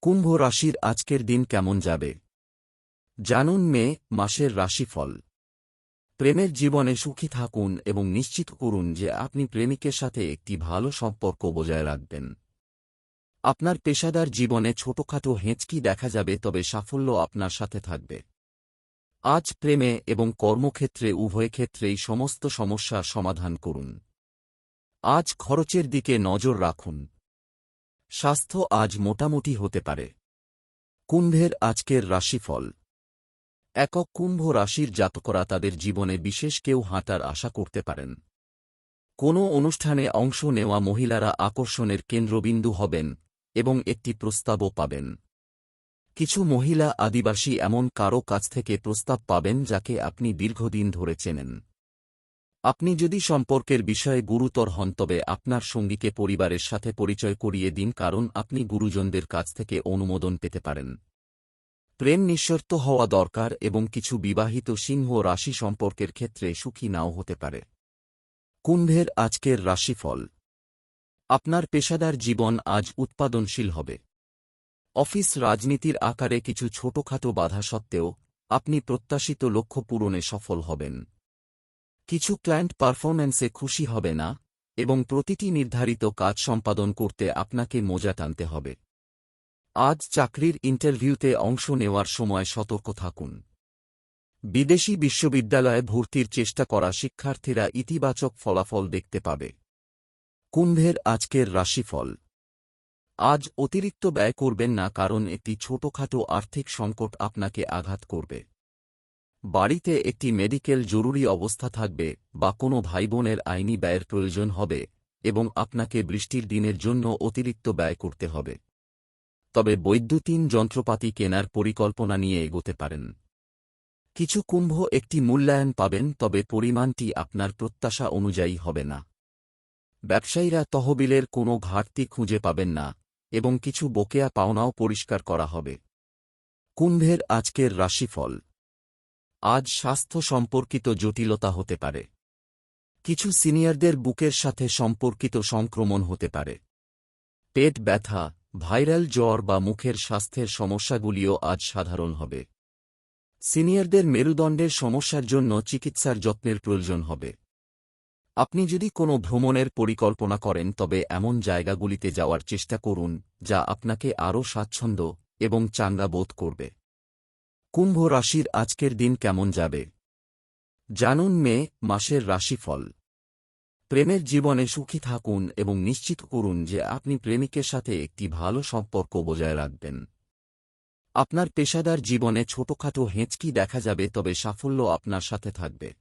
কুম্ভ রাশির আজকের দিন কেমন যাবে? জানুন মে মাসের রাশিফল। প্রেমের জীবনে সুখী থাকুন এবং নিশ্চিত করুন যে আপনি প্রেমিকের সাথে একটি ভালো সম্পর্ক বজায় রাখবেন। আপনার পেশাদার জীবনে ছোটখাটো হেঁচকি দেখা যাবে, তবে সাফল্য আপনার সাথে থাকবে। আজ প্রেমে এবং কর্মক্ষেত্রে উভয় ক্ষেত্রেই সমস্ত সমস্যার সমাধান করুন। আজ খরচের দিকে নজর রাখুন। স্বাস্থ্য আজ মোটামুটি হতে পারে। কুম্ভের আজকের রাশিফল। একক কুম্ভ রাশির জাতকরা তাদের জীবনে বিশেষ কেউ হাঁটার আশা করতে পারেন। কোনো অনুষ্ঠানে অংশ নেওয়া মহিলারা আকর্ষণের কেন্দ্রবিন্দু হবেন এবং একটি প্রস্তাবও পাবেন। কিছু মহিলা আদিবাসী এমন কারও কাছ থেকে প্রস্তাব পাবেন যাকে আপনি দীর্ঘদিন ধরে চেনেন। আপনি যদি সম্পর্কের বিষয়ে গুরুতর হন, তবে আপনার সঙ্গীকে পরিবারের সাথে পরিচয় করিয়ে দিন, কারণ আপনি গুরুজনদের কাছ থেকে অনুমোদন পেতে পারেন। প্রেম নিঃশর্ত হওয়া দরকার এবং কিছু বিবাহিত সিংহ রাশি সম্পর্কের ক্ষেত্রে সুখী নাও হতে পারে। কুম্ভের আজকের রাশিফল। আপনার পেশাদার জীবন আজ উৎপাদনশীল হবে। অফিস রাজনীতির আকারে কিছু ছোটখাটো বাধা সত্ত্বেও আপনি প্রত্যাশিত লক্ষ্য পূরণে সফল হবেন। কিছু ক্লায়েন্ট পারফরম্যান্সে খুশি হবে না, এবং প্রতিটি নির্ধারিত কাজ সম্পাদন করতে আপনাকে মোজা টানতে হবে। আজ চাকরির ইন্টারভিউতে অংশ নেওয়ার সময় সতর্ক থাকুন। বিদেশি বিশ্ববিদ্যালয়ে ভর্তির চেষ্টা করা শিক্ষার্থীরা ইতিবাচক ফলাফল দেখতে পাবে। কুম্ভের আজকের রাশিফল। আজ অতিরিক্ত ব্যয় করবেন না কারণ একটি ছোটখাটো আর্থিক সংকট আপনাকে আঘাত করবে। বাড়িতে একটি মেডিকেল জরুরি অবস্থা থাকবে বা কোনো ভাইবোনের আইনি ব্যয়ের প্রয়োজন হবে এবং আপনাকে বৃষ্টির দিনের জন্য অতিরিক্ত ব্যয় করতে হবে। তবে বৈদ্যুতিন যন্ত্রপাতি কেনার পরিকল্পনা নিয়ে এগোতে পারেন। কিছু কুম্ভ একটি মূল্যায়ন পাবেন, তবে পরিমাণটি আপনার প্রত্যাশা অনুযায়ী হবে না। ব্যবসায়ীরা তহবিলের কোনো ঘাটতি খুঁজে পাবেন না এবং কিছু বকেয়া পাওনাও পরিষ্কার করা হবে। কুম্ভের আজকের রাশিফল আজ স্বাস্থ্য সম্পর্কিত জটিলতা হতে পারে। কিছু সিনিয়রদের বুকের সাথে সম্পর্কিত সংক্রমণ হতে পারে। পেট ব্যথা, ভাইরাল জ্বর বা মুখের স্বাস্থ্যের সমস্যাগুলিও আজ সাধারণ হবে। সিনিয়রদের মেরুদণ্ডের সমস্যার জন্য চিকিৎসার যত্নের প্রয়োজন হবে। আপনি যদি কোনো ভ্রমণের পরিকল্পনা করেন, তবে এমন জায়গাগুলিতে যাওয়ার চেষ্টা করুন, যা আপনাকে আরও স্বাচ্ছন্দ্য এবং চাঙ্গা বোধ করবে। কুম্ভ রাশির আজকের দিন কেমন যাবে? জানুন মে মাসের রাশিফল। প্রেমের জীবনে সুখী থাকুন এবং নিশ্চিত করুন যে আপনি প্রেমিকের সাথে একটি ভালো সম্পর্ক বজায় রাখবেন। আপনার পেশাদার জীবনে ছোটখাটো হেঁচকি দেখা যাবে, তবে সাফল্য আপনার সাথে থাকবে।